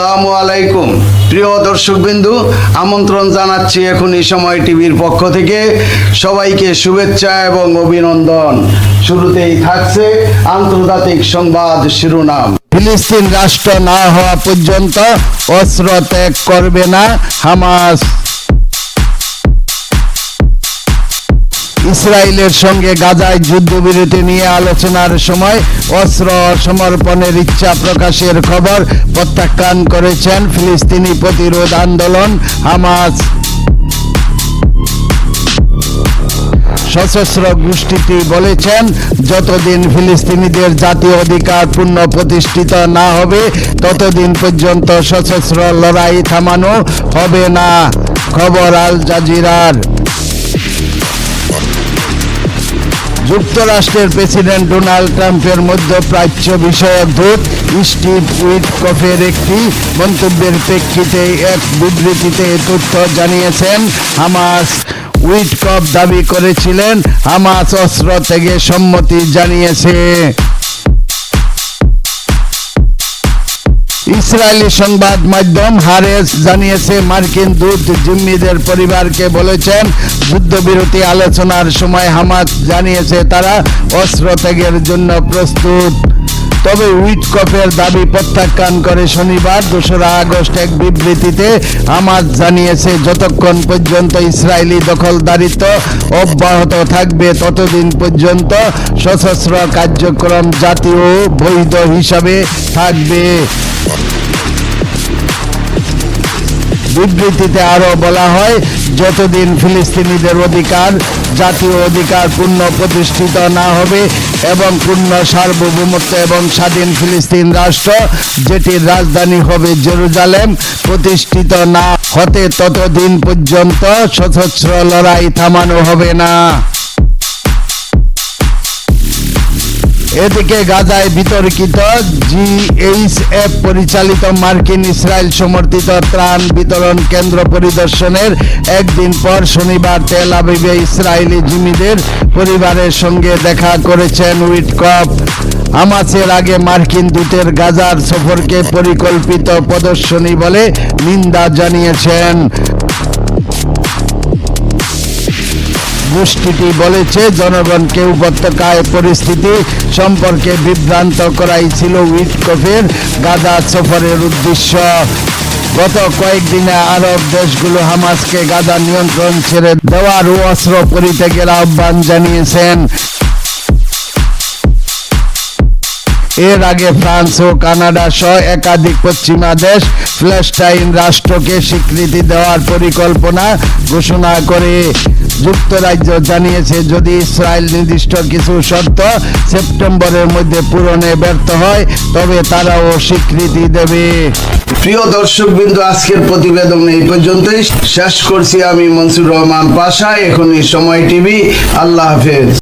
আসসালামু আলাইকুম। প্রিয় দর্শকবিন্দু, আমন্ত্রণ জানাচ্ছি এখন এই সময় টিভির পক্ষ থেকে। সবাইকে শুভেচ্ছা এবং অভিনন্দন। শুরুতেই থাকছে আন্তর্জাতিক সংবাদ শিরোনাম। ফিলিস্তিন রাষ্ট্র না হওয়া পর্যন্ত অস্ত্র ত্যাগ করবে না হামাস। ইসরায়েলের সঙ্গে গাজায় যুদ্ধবিরতি নিয়ে আলোচনার সময় অস্ত্র সমর্পণের ইচ্ছা প্রকাশের খবর প্রত্যাখ্যান করেছেন ফিলিস্তিনি প্রতিরোধ আন্দোলন হামাস। সশস্ত্র গোষ্ঠীটি বলেছেন, যতদিন ফিলিস্তিনিদের জাতীয় অধিকার পূর্ণ প্রতিষ্ঠিত না হবে, ততদিন পর্যন্ত সশস্ত্র লড়াই থামানো হবে না। খবর আল জাজিরার। যুক্তরাষ্ট্রের প্রেসিডেন্ট ডোনাল্ড ট্রাম্পের মধ্যে প্রাচ্য বিষয়ক দূত স্টিভ উইটকফের একটি মন্তব্যের প্রেক্ষিতে এক বিবৃতিতে তথ্য জানিয়েছেন, হামাস উইটকফ দাবি করেছিলেন, হামাস অস্ত্র থেকে সম্মতি জানিয়েছে। ইসরায়েলি সংবাদ মাধ্যম হারেস জানিয়েছে, মার্কিন দূত জিম্মিদের পরিবারকে বলেছেন যুদ্ধবিরতি আলোচনার সময় হামাস জানিয়েছে তারা অস্ত্র ত্যাগের জন্য প্রস্তুত। তবে উইটকফের দাবি প্রত্যাখ্যান করে শনিবার, দোসরা আগস্ট এক বিবৃতিতে হামাস জানিয়েছে, যতক্ষণ পর্যন্ত ইসরায়েলি দখলদারিত্ব অব্যাহত থাকবে, ততদিন পর্যন্ত সশস্ত্র কার্যক্রম জাতীয় বৈধ হিসাবে থাকবে। বিবৃতিতে আরও বলা হয়, যতদিন ফিলিস্তিনিদের অধিকার, জাতীয় অধিকার পূর্ণ প্রতিষ্ঠিত না হবে এবং পূর্ণ সার্বভৌমত্ব এবং স্বাধীন ফিলিস্তিন রাষ্ট্র, যেটির রাজধানী হবে জেরুজালেম, প্রতিষ্ঠিত না হতে ততদিন পর্যন্ত সশস্ত্র লড়াই থামানো হবে না। এদিকে গাজায় বিতর্কিত জিএইচএফ পরিচালিত মার্কিন ইসরায়েল সমর্থিত ত্রাণ বিতরণ কেন্দ্র পরিদর্শনের একদিন পর শনিবার তেল আবিবে ইসরায়েলি জিমিদের পরিবারের সঙ্গে দেখা করেছেন উইটকপ হামাসের আগে মার্কিন দূতের গাজার সফরকে পরিকল্পিত প্রদর্শনী বলে নিন্দা জানিয়েছেন। গোষ্ঠীটি বলেছে, জনগণকে উপত্যকায় পরিস্থিতি সম্পর্কে বিভ্রান্ত করাই ছিল উইটকফের গাদা সফরের উদ্দেশ্য। গত কয়েকদিনে আরব দেশগুলো হামাসকে গাদা নিয়ন্ত্রণ ছেড়ে দেওয়ার অস্ত্র পরিত্যাগের আহ্বান জানিয়েছেন। এর আগে ফ্রান্স ও কানাডা সহ একাধিক পশ্চিমা দেশ ফ্ল্যাস্টাইন রাষ্ট্রকে স্বীকৃতি দেওয়ার পরিকল্পনা ঘোষণা করে। যুক্তরাজ্য জানিয়েছে, যদি ইসরায়েল নির্দিষ্ট কিছু শর্ত সেপ্টেম্বরের মধ্যে পূরণে ব্যর্থ হয়, তবে তারাও স্বীকৃতি দেবে। প্রিয় দর্শক বিন্দু আজকের প্রতিবেদন এই পর্যন্তই। শেষ করছি আমি মনসুর রহমান পাশা। এখনই সময় টিভি। আল্লাহ হাফেজ।